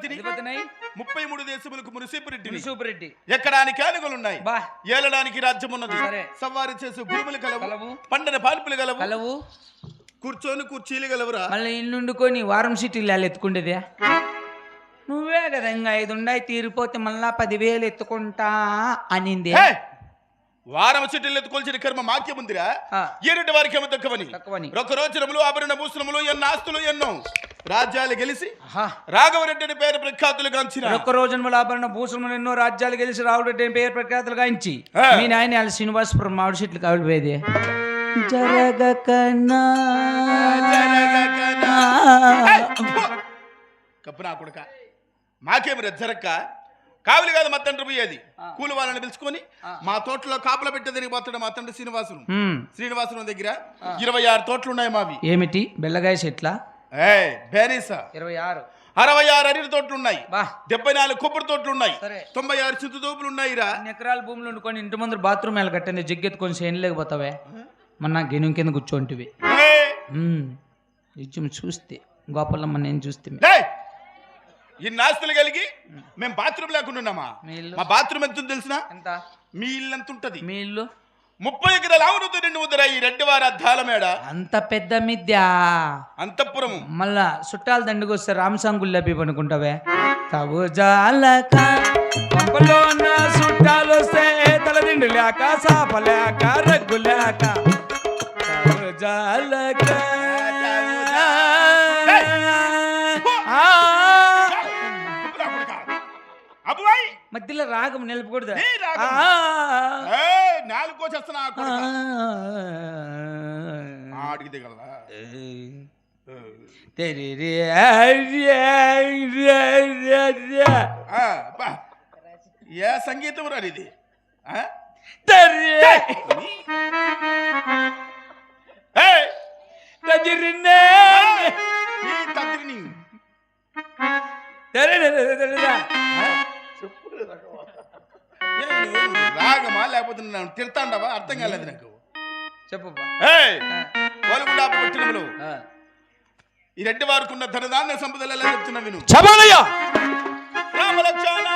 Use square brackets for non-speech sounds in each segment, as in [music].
అధిపతిని ముప్పై మూడు దేశములకు మునిసిపురెడ్డి మునిసిపురెడ్డి ఎక్కడానికి ఏనుగులు ఉన్నాయి బా. ఏలడానికి రాజ్యం ఉన్నది సవారి చేసే గురువులు కలవు. పండని పాల్పులు కలవు. కూర్చొని కుర్చీలు గలవురా మళ్ళీ ఇల్లుండుకొని వారం సిటీలు ఎత్తుకుండేదే? నువ్వే కదా ఇంకా ఐదు ఉండాయి తీరిపోతే మళ్ళా పదివేలు ఎత్తుకుంటా అనింది. వారం చెట్టులు ఎత్తుకొల్చిన కర్మ మాక్యముందిరా ఆ. ఎరుటి వారికి ఏమో తక్కువని. ఒక రోజునములు ఆభరణ భూషణములు ఎన్నో ఆస్తులు ఎన్నో రాజ్యాలు గెలిచి. రాఘవరెడ్డి పేరు ప్రఖ్యాతులు గాంచిన. ఒక్క రోజున ఆభరణ భూషణములు ఎన్నో రాజ్యాలు గెలిచి అంటే పేరు ప్రఖ్యాతులు గాయించి ఆ. మీ నాయన శ్రీనివాసపురం మామిడి చెట్లు కావిడిపోయేది జరగకన్నా కప్పు నా కొడుక. మాకేమి రెచ్చరక్క కావులు కాదు మా తండ్రి పోయేది. కూలి వాళ్ళని పిలుచుకొని మా తోటలో కాపుల పెట్టేదానికి పోతాడు మా తండ్రి శ్రీనివాసులు. శ్రీనివాసులు దగ్గర ఇరవై ఆరు తోటలు ఉన్నాయి మావి. ఏమిటి? బెల్లగాయ చెట్ల? ఏ బేరీసా. ఇరవై ఆరు అరవై ఆరు అరిటి తోటలు ఉన్నాయి బా. డెబ్బై నాలుగు కొబ్బరి తోటలు ఉన్నాయి తొంభై ఆరు చింత తోపులు ఉన్నాయిరా అన్ని ఎకరాల భూములు వండుకొని ఇంటి ముందు బాత్రూమ్ ఎలా కట్టింది జగ్గెత్తుకొని చేయని లేకపోతావే. మొన్న గెను కింద కూర్చోంటివి. చూస్తే గోపాలమ్మ నేను చూస్తే! ఇన్ని ఆస్తులు కలిగి మేము బాత్రూమ్ లేకుండా ఉన్నామా? మీ బాత్రూమ్ ఎంత తెలిసిన? ఎంత? మీ ఇల్లు ఎంత ఉంటది? మీ ఇల్లు? ముప్పై ఎకరాల ఆవులతో నిండి ముద్దరా ఈ రెడ్డివారి అద్దాల మేడ అంత పెద్ద మిద్య అంతఃపురము. మళ్ళా చుట్టాలు దండుకు వస్తే రామసాంగుల్లో పోయి పనుకుంటావే తగు జాలక. పంపలో ఉన్న చుట్టాలు వస్తే తలదిండు లేక సాప మధ్యలో రాగం నిలపకూడదు ఏ రాగం? ఆ. ఏయ్, నాలుగు కోసేస్తున్నా ఆ ఆ. కొడుకా. ఆ, అడిగి దిగలరా తెరి రే రే రే రే రే. ఆ, అబ్బా. ఏ సంగీతం రాని ఇది ఆ? తెరి ఏయ్, తజిరినే. రాగమా లేకపోతే నన్ను తిడతాండవా? అర్థం కాలేదు నాకు. చెప్పు పట్టణములు. ఈ రెడ్డి వారికి ఉన్న ధనధాన్య సంపదలు ఎలా చెప్తున్నా విను? రామలక్ష్మణ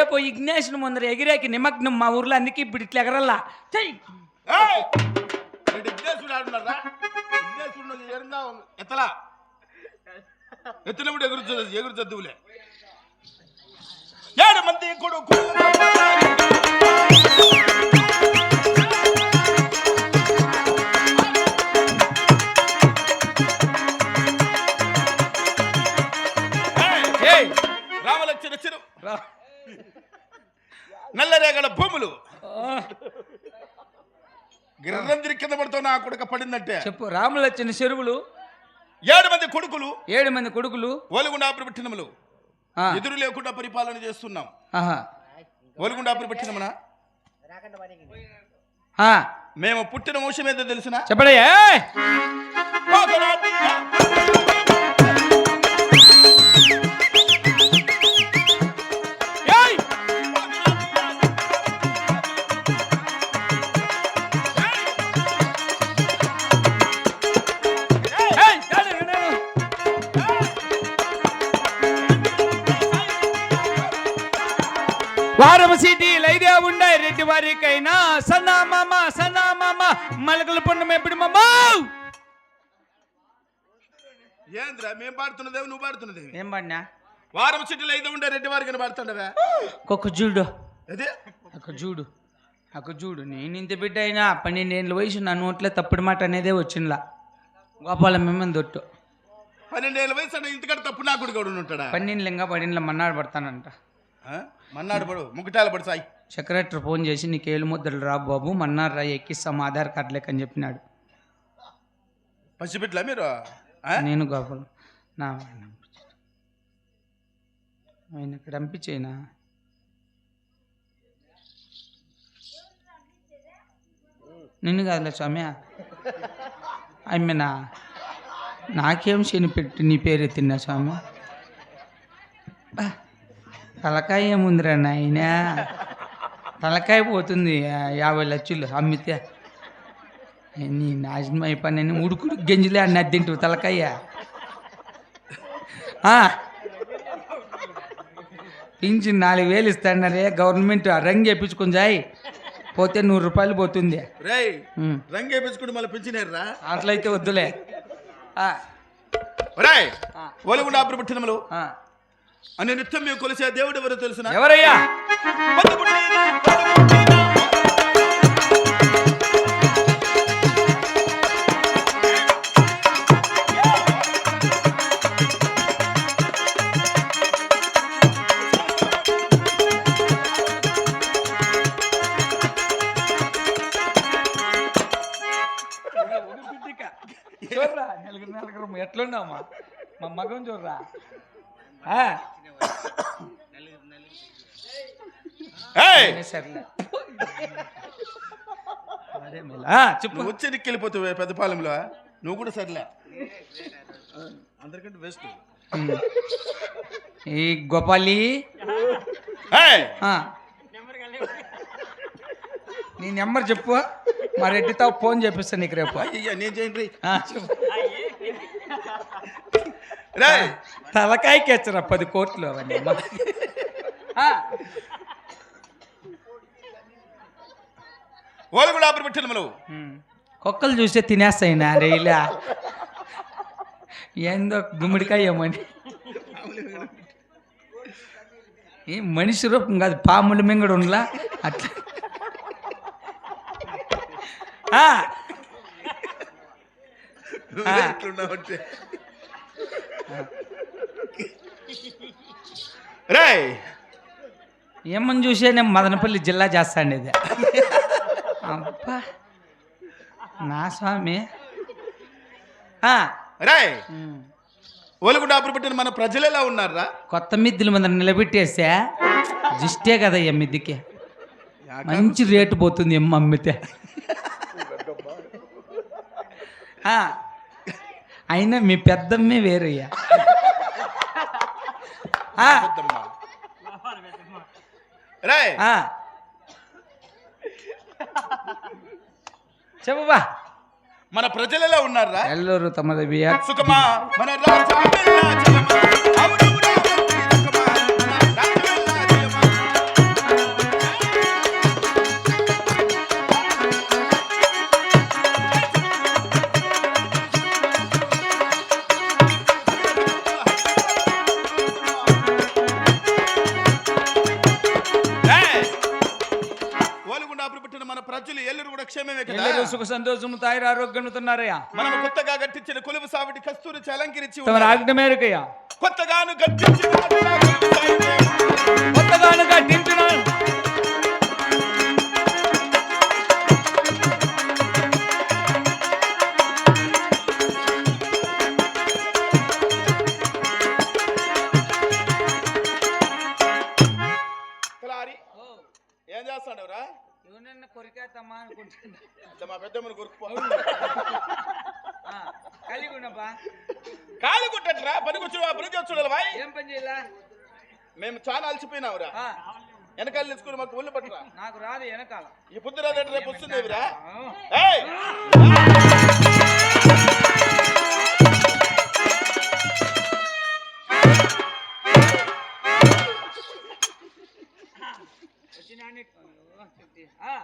రేపు ఇగ్నేషన్ ముందర ఎగిరేకి నిమగ్నం మా ఊర్లో అందుకే ఇప్పుడు ఇట్లా ఎగరల్లా. ఎత్తలా? ఎత్తినప్పుడు ఎగురు ఎగురు చదువులే ఏడు మంది కొడుకు. [laughs] నల్లరేగల భూములు. ఆ, గిర్రం తిరిగి కింద పడుతూ నా కొడుక పడిందంటే. చెప్పు రాములు వచ్చిన చెరువులు ఏడు మంది కొడుకులు ఏడు మంది కొడుకులు ఓలుగుండాపురి పట్టినములు ఎదురు లేకుండా పరిపాలన చేస్తున్నాం. ఓలుగుండాపురి పట్టినమున మేము పుట్టిన వంశం ఏదో తెలిసిన? చెప్పడయ్యా వారికైనా సన్నా మామ సన్నా మామ మలకల పుణ్యం ఎప్పుడు మామ? ఏంద్రా మేము పాడుతున్నదేవి నువ్వు పాడుతున్నదేవి ఏం పడినా? వారం సిటీలు అయితే ఉండే రెడ్డి వారికి పాడుతుండవా? ఒక్క చూడు అదే అక్క చూడు అక్క చూడు నేను ఇంత బిడ్డ అయినా పన్నెండేళ్ళ వయసు నా నోట్లో తప్పుడు మాట అనేదే వచ్చిందిలా. గోపాల మిమ్మల్ని దొట్టు. పన్నెండేళ్ళ వయసు అంటే ఇంతకంటే తప్పు నా ఎవడు ఉంటాడా పన్నెండు లింగా పడిన మన్నాడు పడతానంట. ఆ? మన్నాడు పడు ముగ్గుటాల పడు సాయి. సెక్రటరీ ఫోన్ చేసి నీకు ఏళ్ళు ముద్దలు రా బాబు మన్నాడు రా ఎక్కిస్తాం ఆధార్ కార్డు లెక్క అని చెప్పినాడు. పసిపెట్లా మీరు? నేను గోపాల్ నా ఆయన ఇక్కడ పంపించేనా? నిన్ను కాదులే స్వామి. ఆమెనా నాకేం శని పెట్టి నీ పేరు ఎత్తినా స్వామి? తలకాయ ఏముందిరా నాయన? తలకాయ పోతుంది యాభై లక్షలు అమ్మితే. నీ నాశనం అయిపోయిన ఉడుకుడు గెంజిలే అన్న తింటు తలకాయ. పింఛన్ నాలుగు వేలు ఇస్తాడరే గవర్నమెంట్ రంగు వేయించుకొని జాయి. పోతే నూరు రూపాయలు పోతుంది. రంగు వేపించుకుంటే మళ్ళీ పెంచినారా అట్లయితే వద్దులే. ఒలుగుండ అప్పుడు పుట్టినములు. అని నిత్యం మేము కొలిసే దేవుడు ఎవరో తెలుసిన? ఎవరయ్యా? ఎట్లున్నామా మా మగం చూడరా? సర్లే చెప్పు. నువ్వు వచ్చి నిక్కెళ్ళిపోతావు పెద్దపాలెంలో నువ్వు కూడా సర్లే. అందరికంటే ఉమ్. ఈ గోపాలి. నీ నెంబర్ చెప్పు. మా రెడ్డితో ఫోన్ చేపిస్తా నీకు రేపు. అయ్యా నేను చేయండి రాయ్! తలకాయకి వచ్చరా పది కోట్లు అవన్నీ. అప్పుడు పుట్టినములు. కుక్కలు చూస్తే తినేస్తాయి నా రైలా ఏందో గుమ్మడికాయ ఏమని ఏ మనిషి రూపం కాదు పాముల మింగడు ఉండలా? అట్లా. ఆ, నువ్వే రాయ్. ఏమని చూసే నేను మదనపల్లి జిల్లా చేస్తాండి ఇది. అబ్బా. నా స్వామి. రాయ్. ఉమ్. ఒలుగుండ అప్పుడు పుట్టిన మన ప్రజలు ఎలా ఉన్నారా కొత్త మిద్దుల మీద నిలబెట్టేస్తే జిస్టే కదయ్యా మిద్దికి. మంచి రేటు పోతుంది ఎమ్మ అమ్మితే. అయినా మీ పెద్దమ్మే వేరయ్యా. రాయ్. ఆ. చెప్పుబా మన ప్రజలు ఎలా ఉన్నారా ఎల్లూరు తమది బియ్య సుఖమా? మన రాజ్యమేలా క్షేమమే కదా ఎల్లూరు సుఖ సంతోషము తాయిర ఆరోగ్యముతున్నారయ్యా మనం కొత్తగా కట్టించిన కొలువు సావిటి కస్తూరి అలంకరించి తమ. ఆజ్ఞ మేరకయ్యా కొత్తగాను కట్టించిన. కొత్తగాను కట్టించిన అనుకుంటున్నా మా పెద్దమ్మని కొరుకుపో. కలిగి ఉన్నప్పా కాలు కొట్టట్రా పని బాయ్. ఏం పని చేయాలా? మేము చాలా అలసిపోయినావురా ఆ, వెనకాల నిలుచుకుని మాకు ఒళ్ళు పట్టరా. నాకు రాదు వెనకాల. ఈ పొద్దు రాదంటే రేపు వస్తుందేవిరా చెప్తే. ఆ, వచ్చినాన్ని ఎటుకులా ఏయ్ ఆ,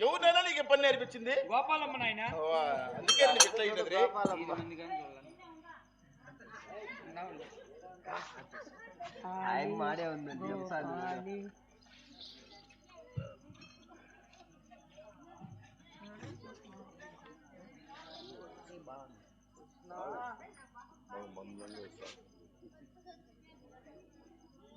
ఎవరినైనా నీకు పని నేర్పించింది? గోపాలమ్మ నాయన. అందుకే నీకు ఇట్లా చూడాలి ఉన్నావులే.